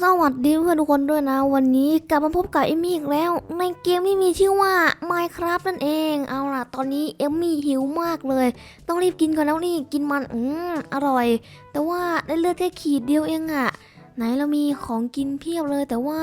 สวัสดีเพื่อนทุกคนด้วยนะ วันนี้กลับมาพบกับเอมมี่อีกแล้ว ในเกมที่มีชื่อว่า Minecraft นั่นเอง เอาล่ะ ตอนนี้เอมมี่หิวมากเลย ต้องรีบกินก่อนแล้วนี่กินมันอืมอร่อย แต่ว่าได้เลือดแค่ขีดเดียวเองอะไหนเรามีของกินเพียบเลย แต่ว่า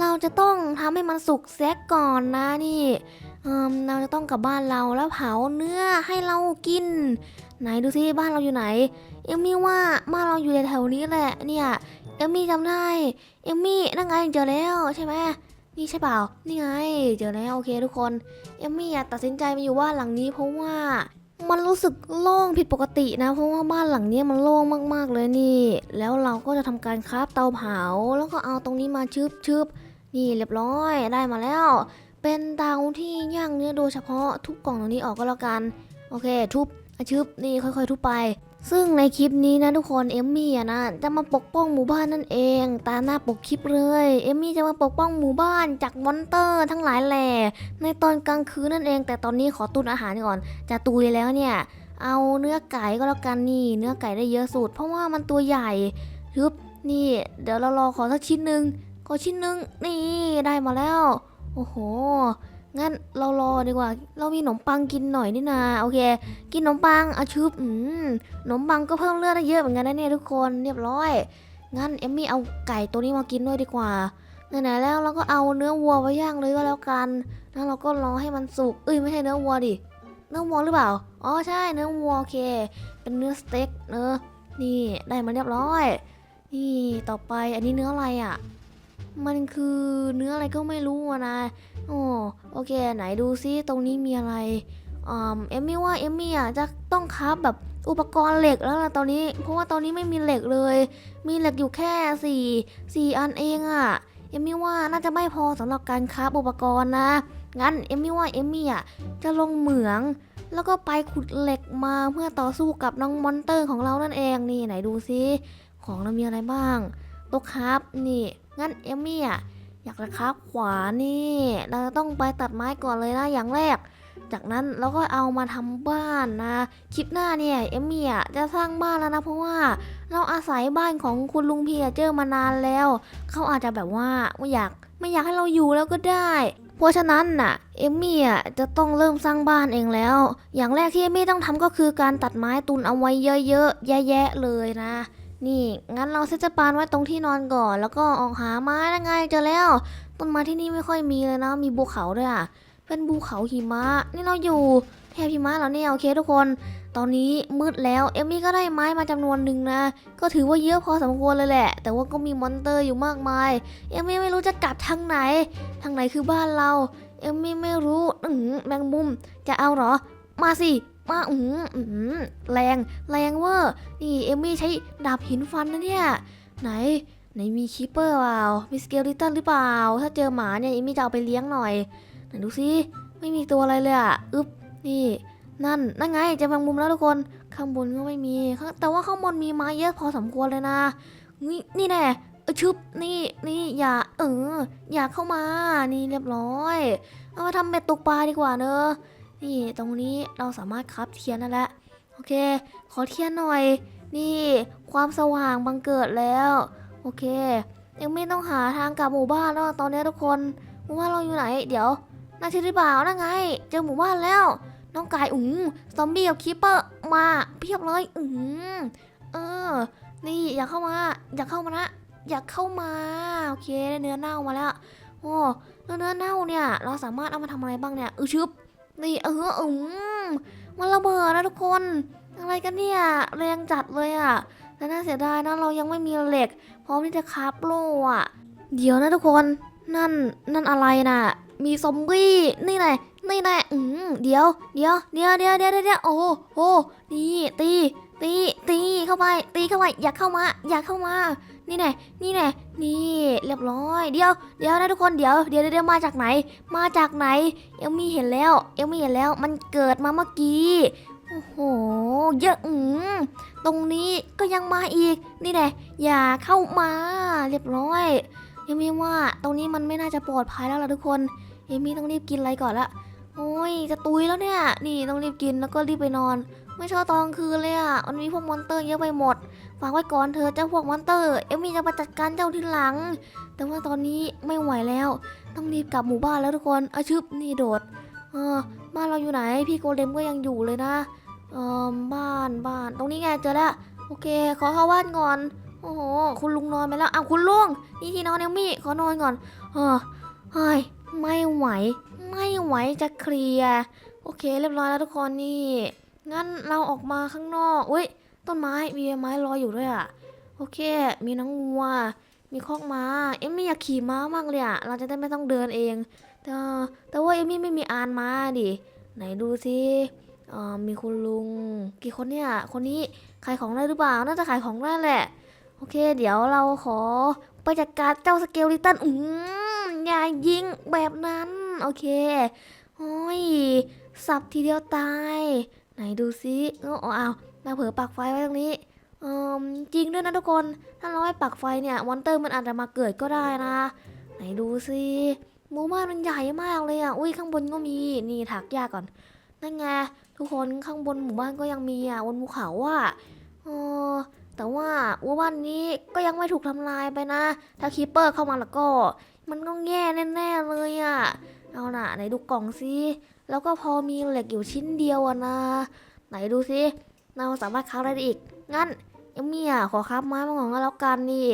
เราจะต้องทำให้มันสุกแซกก่อนนะนี่เเราจะต้องกลับบ้านเราแล้วเผาเนื้อให้เรากิน ไหนดูซิบ้านเราอยู่ไหนเอมมี่ว่าบ้านเราอยู่แถวนี้แหละเนี่ย มมี่จำได้เอมมี่นั่นไงเจอแล้วใช่ไหมนี่ใช่เปล่า นี่ไง เจอแล้วโอเคทุกคน เอมมี่ตัดสินใจมาอยู่บ้านหลังนี้เพราะว่ามันรู้สึกโล่งผิดปกตินะ เพราะว่าบ้านหลังนี้มันโล่งมากๆเลยนี่ แล้วเราก็จะทำการคราฟเตาเผา แล้วก็เอาตรงนี้มาชึบชบนี่เรียบร้อยได้มาแล้ว เป็นเตาที่ย่างเนื้อโดยเฉพาะทุบกล่องตรงนี้ออกก็แล้วกัน โอเค ทุบชึบนี่ค่อย ๆ ทุบไป ซึ่งในคลิปนี้นะทุกคนเอมมี่อะนะจะมาปกป้องหมู่บ้านนั่นเอง ตามหน้าปกคลิปเลยเอมมี่จะมาปกป้องหมู่บ้านจากมอนเตอร์ทั้งหลายแหล่ในตอนกลางคืนนั่นเอง แต่ตอนนี้ขอตุนอาหารก่อน จะตุยแล้วเนี่ย เอาเนื้อไก่ก็แล้วกันนี่ เนื้อไก่ได้เยอะสุด เพราะว่ามันตัวใหญ่ฮึบนี่ เดี๋ยวเรารอขอสักชิ้นหนึ่งขอชิ้นหนึ่งนี่ได้มาแล้ว โอ้โห งั้นเรารอดีกว่า เรามีขนมปังกินหน่อยนี่นาโอเค กินขนมปังอาชุบอืมขนมปังก็เพิ่มเลือดได้เยอะเหมือนกันนะเนี่ยทุกคนเรียบร้อย งั้นเอมมี่เอาไก่ตัวนี้มากินด้วยดีกว่าไหนๆแล้วเราก็เอาเนื้อวัวไว้ย่างเลยก็แล้วกันแล้วเราก็รอให้มันสุกเอ้ยไม่ใช่เนื้อวัวดิเนื้อวัวหรือเปล่าอ๋อใช่เนื้อวัวโอเค เป็นเนื้อสเต็กเนอะนี่ได้มาเรียบร้อย นี่ต่อไปอันนี้เนื้ออะไรอะ่ะ มันคือเนื้ออะไรก็ไม่รู้นะ โอ้โอเค ไหนดูซิตรงนี้มีอะไรอ่าเอมมี่ว่าเอมมี่อะจะต้องคราฟแบบอุปกรณ์เหล็กแล้วล่ะตอนนี้ เพราะว่าตอนนี้ไม่มีเหล็กเลย มีเหล็กอยู่แค่สี่สี่อันเองอะเอมมี่ว่าน่าจะไม่พอสำหรับการคราฟอุปกรณ์นะ งั้นเอมมี่ว่าเอมมี่อะจะลงเหมือง แล้วก็ไปขุดเหล็กมาเพื่อต่อสู้กับน้องมอนเตอร์ของเรานั่นเองนี่ไหนดูซิของเรามีอะไรบ้างต๊ะคราฟนี่ งั้นเอมมี่อะ อยากจะคราบขวานี่ เราต้องไปตัดไม้ก่อนเลยนะอย่างแรก จากนั้นเราก็เอามาทำบ้านนะคลิปหน้าเนี่ยเอมมี่จะสร้างบ้านแล้วนะเพราะว่าเราอาศัยบ้านของคุณลุงพีเจอร์มานานแล้ว เขาอาจจะแบบว่าไม่อยากไม่อยากให้เราอยู่แล้วก็ได้เพราะฉะนั้นน่ะเอมมี่อะจะต้องเริ่มสร้างบ้านเองแล้ว อย่างแรกที่เอมมี่ต้องทำก็คือการตัดไม้ตุนเอาไว้เยอะๆแยะๆเลยนะ นี่งั้นเราเซตสปานไว้ตรงที่นอนก่อน แล้วก็ออกหาไม้ได้ไงเจอแล้ว ต้นไม้ที่นี่ไม่ค่อยมีเลยนะ มีภูเขาด้วยอะเป็นภูเขาหิมะ นี่เราอยู่แถบหิมะแล้วเนี่ยโอเคทุกคน ตอนนี้มืดแล้วเอมมี่ก็ได้ไม้มาจำนวนหนึ่งนะ ก็ถือว่าเยอะพอสมควรเลยแหละ แต่ว่าก็มีมอนเตอร์อยู่มากมาย เอมมี่ไม่รู้จะกลับทางไหน ทางไหนคือบ้านเรา เอมมี่ไม่รู้อืแมงมุมจะเอาเหรอ มาสิ มาอืออือแรงแรงเวอร์นี่เอมมี่ใช้ดาบหินฟันนะเนี่ย ไหนไหนมีคีเปอร์เปล่า มีสเกลลิตันหรือเปล่า ถ้าเจอหมาเนี่ยเอมมี่จะเอาไปเลี้ยงหน่อยไหนดูสิไม่มีตัวอะไรเลยอะอึ๊บนี่นั่นนั่นไงจอแมงมุมแล้วทุกคนข้างบนก็ไม่มีข้างแต่ว่าข้างบนมีไม้เยอะพอสมควรเลยนะนี่นี่แน่ชึบนี่นี่อย่าเอออย่าเข้ามานี่เรียบร้อย เอามาทำเบ็ดตกปลาดีกว่าเนอะ นี่ตรงนี้เราสามารถครับเทียนนั่นแหละโอเค ขอเทียนหน่อย นี่ความสว่างบังเกิดแล้ว โอเค ยังไม่ต้องหาทางกลับหมู่บ้านแล้วอะตอนนี้ทุกคนหมู่บ้านเราอยู่ไหน เดี๋ยวนาใช่หรือเปล่านั่นไง เจอหมู่บ้านแล้ว น้องกายอุ้งซอมบี้กับคีปเปอร์มาเพียบเลยอืมเออ นี่อยากเข้ามา อยากเข้ามานะอยากเข้ามา โอเคได้เนื้อเน่ามาแล้วโอ้เนื้อเน่าเนี่ย เราสามารถเอามาทำอะไรบ้างเนี่ยอือชึบ นี่เอออืมมันระเบิดนะทุกคน อะไรกันเนี่ยแรงจัดเลยอะแต่น่าเสียดายนะเรายังไม่มีเหล็ก พร้อมที่จะคาฟโล่อะเดี๋ยวนะทุกคนนั่นนั่นอะไรน่ะ มีซอมบี้นี่แหละนี่แหละอืมเดี๋ยวเดี๋ยวเดี๋ยวเดี๋ยวเดี๋ยวเดี๋ยวโอ้โหนี่ตีตีตีเข้าไป ตีเข้าไป อย่าเข้ามา อย่าเข้ามา นี่แน่นี่แน่นี่เรียบร้อย เดี๋ยว เดี๋ยวนะทุกคนเดี๋ยวเดี๋ยวเดี๋ยวมาจากไหน มาจากไหน เอลมี่เห็นแล้ว เอลมี่เห็นแล้ว มันเกิดมาเมื่อกี้โอ้โห เยอะอืมตรงนี้ก็ยังมาอีก นี่แน่อย่าเข้ามา เรียบร้อย เอลมี่ว่าตรงนี้มันไม่น่าจะปลอดภัยแล้วล่ะทุกคน เอลมี่ต้องรีบกินอะไรก่อนละ โอ้ย จะตุยแล้วเนี่ย นี่ต้องรีบกินแล้วก็รีบไปนอน ไม่ชอบตอนกลางคืนเลยอะ มันมีพวกมอนเตอร์เยอะไปหมด ฝากไว้ก่อนเธอเจ้าพวกมอนเตอร์ เอมมี่จะมาจัดการเจ้าทีหลัง แต่ว่าตอนนี้ไม่ไหวแล้ว ต้องรีบกลับหมู่บ้านแล้วทุกคนอาชึบนี่โดดเออบ้านเราอยู่ไหน พี่โกเลมก็ยังอยู่เลยนะเออบ้านบ้านตรงนี้ไงเจอแล้วโอเค ขอเข้าบ้านก่อนโอ้โหคุณลุงนอนไปแล้วอ้าวคุณลุงนี่ที่นอนเอมมี่ขอนอนก่อนเออเฮ้ยไม่ไหว ไม่ไหวจะเคลียร์โอเค เรียบร้อยแล้วทุกคนนี่งั้นเราออกมาข้างนอกอุ้ย ต้นไม้มีใบไม้ลอยอยู่ด้วยอะ โอเค มีน้องวัว มีคอกม้า เอมมี่อยากขี่ม้ามากเลยอะ เราจะได้ไม่ต้องเดินเอง แต่แต่ว่าเอมมี่ไม่มีอานม้าดิ ไหนดูสิเอ่อมีคุณลุง กี่คนเนี่ย คนนี้ขายของได้หรือเปล่า น่าจะขายของได้แหละ โอเค เดี๋ยวเราขอไปจัดการเจ้าสเกลลิตันอืมอย่ายิงแบบนั้น โอเคโอ้ยสับทีเดียวตาย ไหนดูซิเออเอา เราเผลอปักไฟไว้ตรงนี้จริงด้วยนะทุกคน ถ้าเราให้ปักไฟเนี่ยมอนเตอร์มันอาจจะมาเกิดก็ได้นะ ไหนดูซิหมู่บ้านมันใหญ่มากเลยอะ อุ้ยข้างบนก็มี นี่ถักหญ้าก่อน นั่นไงทุกคนข้างบนหมู่บ้านก็ยังมีอะบนภูเขาอะเออแต่ว่าหมู่บ้านนี้ก็ยังไม่ถูกทำลายไปนะ ถ้าคีเปอร์เข้ามาแล้วก็ มันต้องแย่แน่ๆเลยอะ เอาน่ะไหนดูกล่องซิแล้วก็พอมีเหล็กอยู่ชิ้นเดียวอะนะ ไหนดูซิ เราสามารถค้าได้อีก งั้นเอมมี่อะขอค้าไม้มาก่อนก็แล้วกันนี่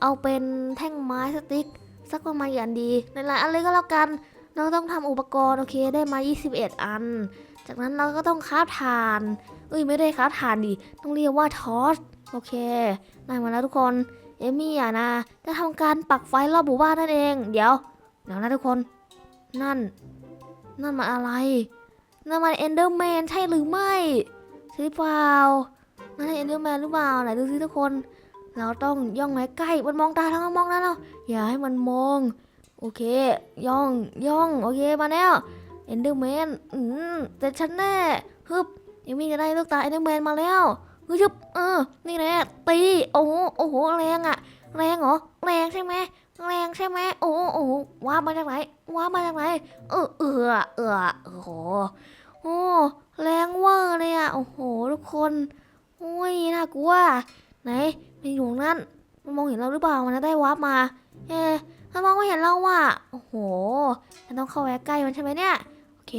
เอาเป็นแท่งไม้สติ๊กสักประมาณอย่างดีในหลายอันเลยก็แล้วกัน เราต้องทำอุปกรณ์โอเคได้มา 21 อัน จากนั้นเราก็ต้องคราฟถ่านเอ้ยไม่ได้คราฟถ่านดิต้องเรียกว่าทอสโอเคได้มาแล้วทุกคนเอมี่อะนะจะทำการปักไฟรอบหมู่บ้านนั่นเอง เดี๋ยวเดี๋ยวนะทุกคน นั่น นั่นมันอะไรนั่นมันเอนเดอร์แมนใช่หรือไม่ หรือเปล่านั่นเอนเดอร์แมนหรือเปล่าไหนดูสิทุกคน เราต้องย่องไหนใกล้ มันมองตาทั้งมองนั่นเราอย่าให้มันมอง โอเค ย่องย่องโอเคมาแล้วเอนเดอร์แมนอืมแต่ฉันแน่ฮึบยังมีจะได้ลูกตาเอนเดอร์แมนมาแล้วฮึบเออ นี่แหละตีโอ้โหโอ้โหแรงอะแรงเหรอแรงใช่ไหมแรงใช่ไหมโอ้โหโอ้โหว้ามาจากไหนว้ามาจากไหนเออเออเออโอ้โห โอ้แรงเวอร์เลยอะโอ้โหทุกคนโอ้ยน่ากลัวไหนมันอยู่นั้นมันมองเห็นเราหรือเปล่ามันได้วาร์ปมา เอ๊ะมันมองไม่เห็นเราว่ะโอ้โหฉันต้องเข้าไปใกล้มันใช่ไหมเนี่ยโอเค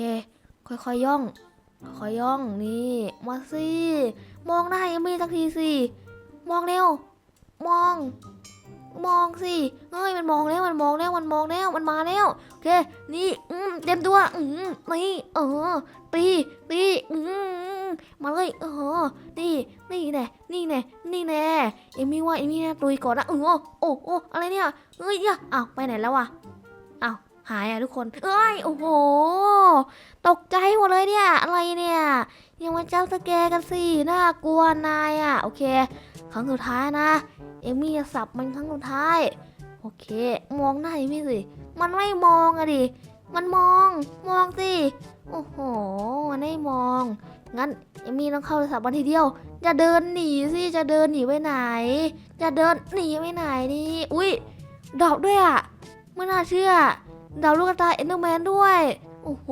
ค่อยๆย่องค่อยย่องนี่มาสิมองหน้าเอมี่สักทีสิมองเร็วมอง มองสิเฮ้ยมันมองแล้วมันมองแล้วมันมองแล้วมันมาแล้วเค นี่อืมเต็มตัวอืมนี่เออตีตีอืมมาเลยเออนี่นี่แน่นี่แน่นี่แน่เอมี่ว่าเอมี่น่าตุยก่อนนะเออโอ้โอ้อะไรเนี่ยเอ้ยอย่าอ้าวไปไหนแล้ววะอ้าวหายอะทุกคน เอ้ยโอ้โห ตกใจหมดเลยเนี่ย อะไรเนี่ยยังมาเจ้าสแกกันสิน่ากลัวนายอะ โอเค ครั้งสุดท้ายนะ เอมี่จะสับมันครั้งสุดท้าย โอเค มองหน้าเอมี่สิ มันไม่มองอะดิ มันมอง มองสิ โอ้โห มันไม่มอง งั้นเอมี่ต้องเข้าไปสับมันทีเดียว จะเดินหนีสิ จะเดินหนีไปไหน จะเดินหนีไปไหนนี่ อุ้ยดอกด้วยอะไม่น่าเชื่อดอกลูกตาเอ็นเดอร์แมนด้วย โอ้โห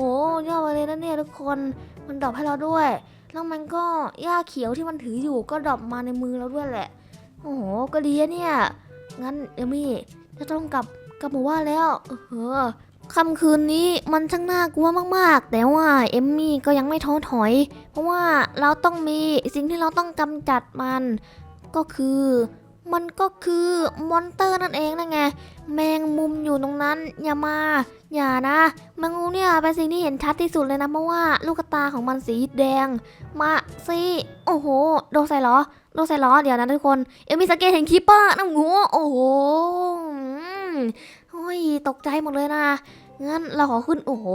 ยอดไปเลยนะเนี่ยทุกคน มันดอปให้เราด้วย แล้วมันก็หญ้าเขียวที่มันถืออยู่ก็ดอปมาในมือเราด้วยแหละ โอ้โห ก็ดีอะเนี่ย งั้นเอมี่จะต้องกลับกลับหมู่บ้านแล้วเออค่ำคืนนี้มันช่างน่ากลัวมากๆ แต่ว่าเอมมี่ก็ยังไม่ท้อถอย เพราะว่าเราต้องมีสิ่งที่เราต้องกำจัดมัน ก็คือ มันก็คือมอนเตอร์นั่นเองนั่นไง แมงมุมอยู่ตรงนั้น อย่ามา อย่านะ แมงมุมเนี่ยเป็นสิ่งที่เห็นชัดที่สุดเลยนะเพราะว่าลูกตาของมันสีแดง มาสิโอ้โห โดนใส่เหรอโดนใส่เหรอเดี๋ยวนะทุกคน เอ็มมีสเกตเห็นคีปเปอร์นะงูโอ้โหโอ้ยตกใจหมดเลยนะ งั้นเราขอขึ้นโอ้โห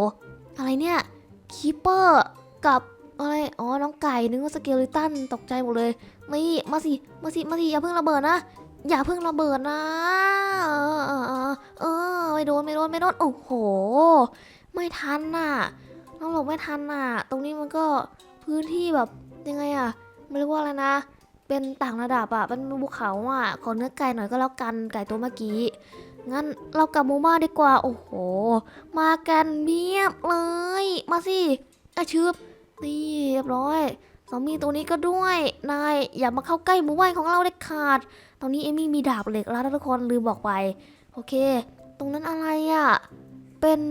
อะไรเนี่ยคีปเปอร์กับอะไร อ๋อ น้องไก่ นึกว่าสเกลิตัน ตกใจหมดเลย นี่มาสิมาสิมาสิอย่าเพิ่งระเบิดนะอย่าเพิ่งระเบิดนะ เออเออเออไม่โดนไม่โดนไม่โดนโอ้โห ไม่ทันน่ะน้องหลบไม่ทันน่ะ ตรงนี้มันก็พื้นที่แบบยังไงอะไม่รู้ว่าอะไรนะ เป็นต่างระดับอะเป็นภูเขาอะขอเนื้อไก่หน่อยก็แล้วกันไก่ตัวเมื่อกี้งั้นเรากลับหมู่บ้านดีกว่าโอ้โห มากันเพียบเลย มาสิอาชืบนี่เรียบร้อย ซอมบี้ตัวนี้ก็ด้วย นายอย่ามาเข้าใกล้หมู่บ้านของเราเด็ดขาด ตอนนี้เอมี่มีดาบเหล็กแล้วทุกคนลืมบอกไป โอเค ตรงนั้นอะไรอะ่ะ เป็น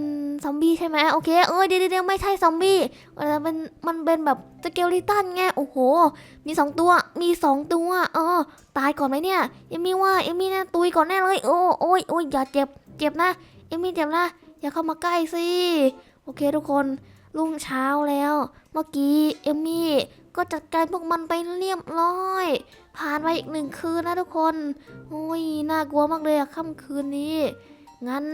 ซอมบี้ใช่ไหมโอเค เออเดี๋ยวเดี๋ยวไม่ใช่ซอมบี้เออเป็นมันเป็นแบบสเกลิตันไง โอ้โห มีสองตัว มีสองตัว เออ ตายก่อนไหมเนี่ย เอมี่ว่า เอมี่น่าตุยก่อนแน่เลย โอ้โอ้ยโอ้ยอย่าเจ็บ เจ็บนะ เอมี่เจ็บนะ อย่าเข้ามาใกล้สิ โอเคทุกคน รุ่งเช้าแล้ว เมื่อกี้เอมี่ ก็จัดการพวกมันไปเรียบร้อย ผ่านไปอีกหนึ่งคืนนะทุกคนโอ้ยน่ากลัวมากเลยอะค่ำคืนนี้ งั้น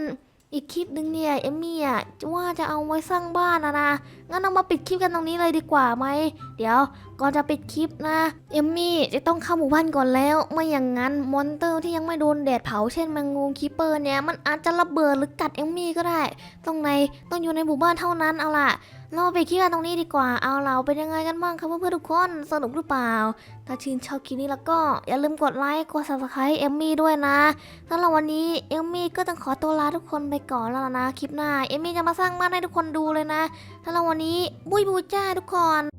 อีกคลิปหนึ่งเนี่ยเอมมี่อะว่าจะเอาไว้สร้างบ้านนะนะ งั้นเอามาปิดคลิปกันตรงนี้เลยดีกว่าไหม เดี๋ยวก่อนจะปิดคลิปนะ เอมมี่จะต้องเข้าหมู่บ้านก่อนแล้ว ไม่อย่างนั้นมอนเตอร์ที่ยังไม่โดนแดดเผาเช่นแมงงูคีเปอร์เนี่ยมันอาจจะระเบิดหรือกัดเอมมี่ก็ได้ ตรงในต้องอยู่ในหมู่บ้านเท่านั้นเอาล่ะ เราไปคิดกันตรงนี้ดีกว่า เอาเราเป็นยังไงกันบ้างครับเพื่อนๆทุกคน สนุกหรือเปล่า ถ้าชื่นชอบคลิปนี้แล้วก็อย่าลืมกดไลค์ กด subscribe เอมมี่ด้วยนะสำหรับวันนี้เอมมี่ก็ต้องขอตัวลาทุกคนไปก่อนแล้วนะ คลิปหน้าเอมมี่จะมาสร้างบ้านให้ทุกคนดูเลยนะสำหรับวันนี้บุยบูจ้าทุกคน